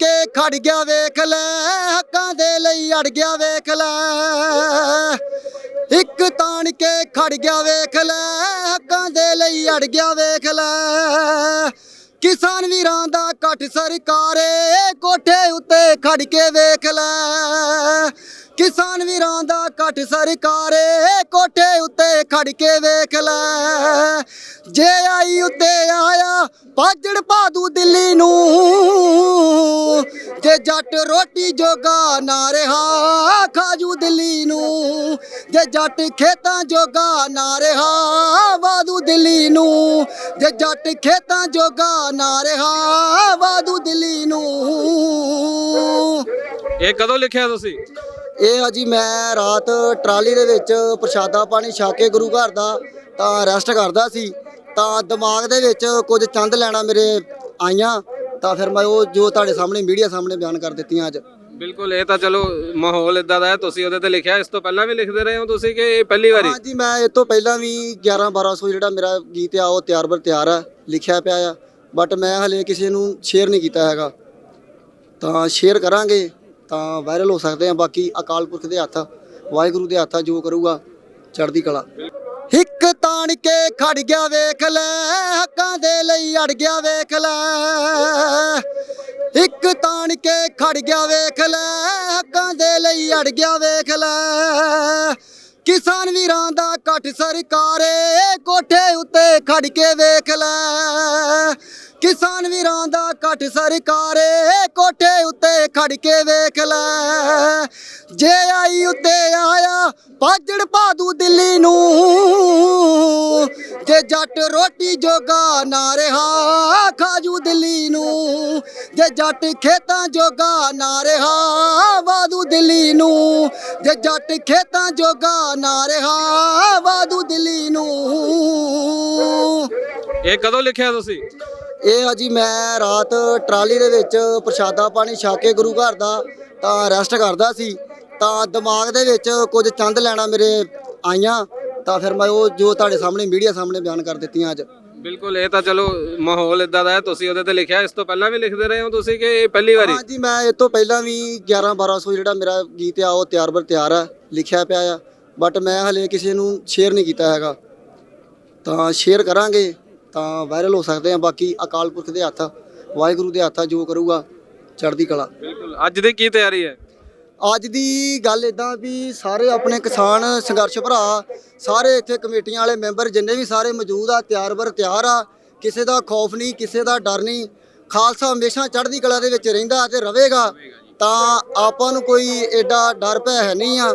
ਕੇ ਖੜ ਗਿਆ ਵੇਖ ਲੈ, ਹੱਕਾਂ ਦੇ ਲਈ ਅੜ ਗਿਆ ਵੇਖ ਲੈ। ਇੱਕ ਤਾਣ ਕੇ ਖੜ ਗਿਆ ਵੇਖ ਲੈ, ਹੱਕਾਂ ਦੇ ਲਈ ਅੜ ਗਿਆ ਵੇਖ ਲੈ। ਕਿਸਾਨ ਵੀਰਾਂ ਦਾ ਇਕੱਠ ਸਰਕਾਰੇ, ਕੋਠੇ ਉੱਤੇ ਖੜ ਕੇ ਵੇਖ ਲੈ। ਕਿਸਾਨ ਵੀਰਾਂ ਦਾ ਇਕੱਠ ਸਰਕਾਰੇ, ਕੋਠੇ ਉੱਤੇ ਖੜ ਕੇ ਵੇਖ ਲੈ। ਜੇ ਆਈ ਉੱਤੇ ਆਇਆ, ਭਾਜੜ ਭਾਦੂ ਦਿੱਲੀ ਨੂੰ ਜੇ ਜੱਟ ਰੋਟੀ ਜੋਗਾ ਨਾ ਰਿਹਾ। ਖਾਜੂ ਦਿੱਲੀ ਨੂੰ ਜੇ ਜੱਟ ਖੇਤਾਂ ਜੋਗਾ ਨਾ ਰਿਹਾ ਵਾਦੂ ਦਿੱਲੀ ਨੂੰ ਜੇ ਜੱਟ ਖੇਤਾਂ ਜੋਗਾ ਨਾ ਰਿਹਾ ਵਾਦੂ ਦਿੱਲੀ ਨੂੰ। ਇਹ ਕਦੋਂ ਲਿਖਿਆ ਤੁਸੀਂ? ਇਹ ਅਜੀ ਮੈਂ ਰਾਤ ਟਰਾਲੀ ਦੇ ਵਿੱਚ ਪ੍ਰਸ਼ਾਦਾ ਪਾਣੀ ਛਕ ਕੇ ਗੁਰੂ ਘਰ ਦਾ ਤਾਂ ਰੈਸਟ ਕਰਦਾ ਸੀ। ਤਾਂ ਦਿਮਾਗ ਦੇ ਵਿੱਚ ਕੁਝ ਚੰਦ ਲੈਣਾ ਮੇਰੇ ਆਈਆਂ। ਤਾਂ ਫਿਰ ਮੈਂ ਉਹ ਜੋ ਤੁਹਾਡੇ ਸਾਹਮਣੇ ਮੀਡੀਆ ਸਾਹਮਣੇ ਬਿਆਨ ਕਰ ਦਿੱਤੀਆਂ ਅੱਜ। ਬਿਲਕੁਲ ਇਹ ਤਾਂ ਚਲੋ ਮਾਹੌਲ ਇਦਾਂ ਦਾ ਹੈ ਤੁਸੀਂ ਉਹਦੇ ਤੇ ਲਿਖਿਆ ਇਸ ਤੋਂ ਪਹਿਲਾਂ ਵੀ ਲਿਖਦੇ ਰਹੇ ਹੋ ਤੁਸੀਂ ਕਿ ਇਹ ਪਹਿਲੀ ਵਾਰੀ? ਹਾਂਜੀ ਮੈਂ ਇਹ ਤੋਂ ਪਹਿਲਾਂ ਵੀ 11 1200 ਜਿਹੜਾ ਮੇਰਾ ਗੀਤ ਆ ਉਹ ਤਿਆਰ ਬਰ ਤਿਆਰ ਆ ਲਿਖਿਆ ਪਿਆ ਆ ਬਟ ਮੈਂ ਹਲੇ ਕਿਸੇ ਨੂੰ ਸ਼ੇਅਰ ਨਹੀਂ ਕੀਤਾ ਹੈਗਾ। ਤਾਂ ਸ਼ੇਅਰ ਕਰਾਂਗੇ ਤਾਂ ਵਾਇਰਲ ਹੋ ਸਕਦੇ ਆ ਬਾਕੀ ਅਕਾਲ ਪੁਰਖ ਦੇ ਹੱਥ ਵਾਹਿਗੁਰੂ ਦੇ ਹੱਥ ਆ, ਜੋ ਕਰੂਗਾ ਚੜ੍ਹਦੀ ਕਲਾ। ਇੱਕ ਤਾਣ ਕੇ ਖੜ ਗਿਆ ਵੇਖ ਲੈ ਹੱਕਾਂ ਦੇ ਲਈ ਅੜ ਗਿਆ ਵੇਖ ਲੈ। ਇੱਕ ਤਾਣ ਕੇ ਖੜ ਗਿਆ ਵੇਖ ਲੈ, ਹੱਕਾਂ ਦੇ ਲਈ ਅੜ ਗਿਆ ਵੇਖ ਲੈ। ਕਿਸਾਨ ਵੀਰਾਂ ਦਾ ਇਕੱਠ ਸਰਕਾਰੇ ਕੋਠੇ ਉੱਤੇ ਖੜ ਕੇ ਵੇਖ ਲੈ। ਕਿਸਾਨ ਵੀਰਾਂ ਦਾ ਇਕੱਠ ਸਰਕਾਰੇ ਕੋਠੇ ਉੱਤੇ ਖੜ ਕੇ ਵੇਖ ਲੈ। ਜੇ ਆਈ ਉੱਤੇ ਆਇਆ ਪਾਜੜ ਪਾਦੂ ਦਿੱਲੀ ਨੂੰ। ਜੇ ਜੱਟ ਰੋਟੀ ਜੋਗਾ ਨਾ ਰਿਹਾ ਖਾਜੂ ਦਿੱਲੀ ਨੂੰ। ਜੇ ਜੱਟ ਖੇਤਾਂ ਜੋਗਾ ਨਾ ਰਿਹਾ ਵਾਦੂ ਦਿੱਲੀ ਨੂੰ। ਜੇ ਜੱਟ ਖੇਤਾਂ ਜੋਗਾ ਨਾ ਰਿਹਾ ਵਾਦੂ ਦਿੱਲੀ ਨੂੰ। ਇਹ ਕਦੋਂ ਲਿਖਿਆ ਤੁਸੀਂ? ਇਹ ਅਜੀ ਮੈਂ ਰਾਤ ਟਰਾਲੀ ਦੇ ਵਿੱਚ ਪ੍ਰਸ਼ਾਦਾ ਪਾਣੀ ਛਕ ਕੇ ਗੁਰੂ ਘਰ ਦਾ ਤਾਂ ਰੈਸਟ ਕਰਦਾ ਸੀ। ਤਾਂ ਦਿਮਾਗ ਦੇ ਵਿੱਚ ਕੁਝ ਚੰਦ ਲੈਣਾ ਮੇਰੇ ਆਈਆਂ। ਤਾਂ ਫਿਰ ਮੈਂ ਉਹ ਜੋ ਤੁਹਾਡੇ ਸਾਹਮਣੇ ਮੀਡੀਆ ਸਾਹਮਣੇ ਬਿਆਨ ਕਰ ਦਿੱਤੀਆਂ ਅੱਜ। ਬਿਲਕੁਲ ਇਹ ਤਾਂ ਚਲੋ ਮਾਹੌਲ ਇਦਾਂ ਦਾ ਹੈ ਤੁਸੀਂ ਉਹਦੇ ਤੇ ਲਿਖਿਆ ਇਸ ਤੋਂ ਪਹਿਲਾਂ ਵੀ ਲਿਖਦੇ ਰਹੇ ਹੋ ਤੁਸੀਂ ਕਿ ਇਹ ਪਹਿਲੀ ਵਾਰੀ? ਹਾਂਜੀ ਮੈਂ ਇਹ ਤੋਂ ਪਹਿਲਾਂ ਵੀ 11 1200 ਜਿਹੜਾ ਮੇਰਾ ਗੀਤ ਆ ਉਹ ਤਿਆਰ ਬਰ ਤਿਆਰ ਆ ਲਿਖਿਆ ਪਿਆ ਆ। ਬਟ ਮੈਂ ਹਲੇ ਕਿਸੇ ਨੂੰ ਸ਼ੇਅਰ ਨਹੀਂ ਕੀਤਾ ਹੈਗਾ। ਤਾਂ ਸ਼ੇਅਰ ਕਰਾਂਗੇ ਤਾਂ ਵਾਇਰਲ ਹੋ ਸਕਦੇ ਆ ਬਾਕੀ ਅਕਾਲ ਪੁਰਖ ਦੇ ਹੱਥ ਵਾਹਿਗੁਰੂ ਦੇ ਹੱਥ ਆ, ਜੋ ਕਰੂਗਾ ਚੜ੍ਹਦੀ ਕਲਾ। ਬਿਲਕੁਲ ਅੱਜ ਦੀ ਕੀ ਤਿਆਰੀ ਹੈ? ਅੱਜ ਦੀ ਗੱਲ ਇਦਾਂ ਵੀ ਸਾਰੇ ਆਪਣੇ ਕਿਸਾਨ, ਸੰਘਰਸ਼ ਭਰਾ, ਸਾਰੇ ਇੱਥੇ ਕਮੇਟੀਆਂ ਵਾਲੇ ਮੈਂਬਰ ਜਿੰਨੇ ਵੀ ਸਾਰੇ ਮੌਜੂਦ ਆ, ਤਿਆਰ ਬਰ ਤਿਆਰ ਆ, ਕਿਸੇ ਦਾ ਖੌਫ ਨਹੀਂ, ਕਿਸੇ ਦਾ ਡਰ ਨਹੀਂ। ਖਾਲਸਾ ਹਮੇਸ਼ਾ ਚੜ੍ਹਦੀ ਕਲਾ ਦੇ ਵਿੱਚ ਰਹਿੰਦਾ ਤੇ ਰਹੇਗਾ ਤਾਂ ਆਪਾਂ ਨੂੰ ਕੋਈ ਐਡਾ ਡਰ ਭੈ ਹੈ ਨਹੀਂ ਆ।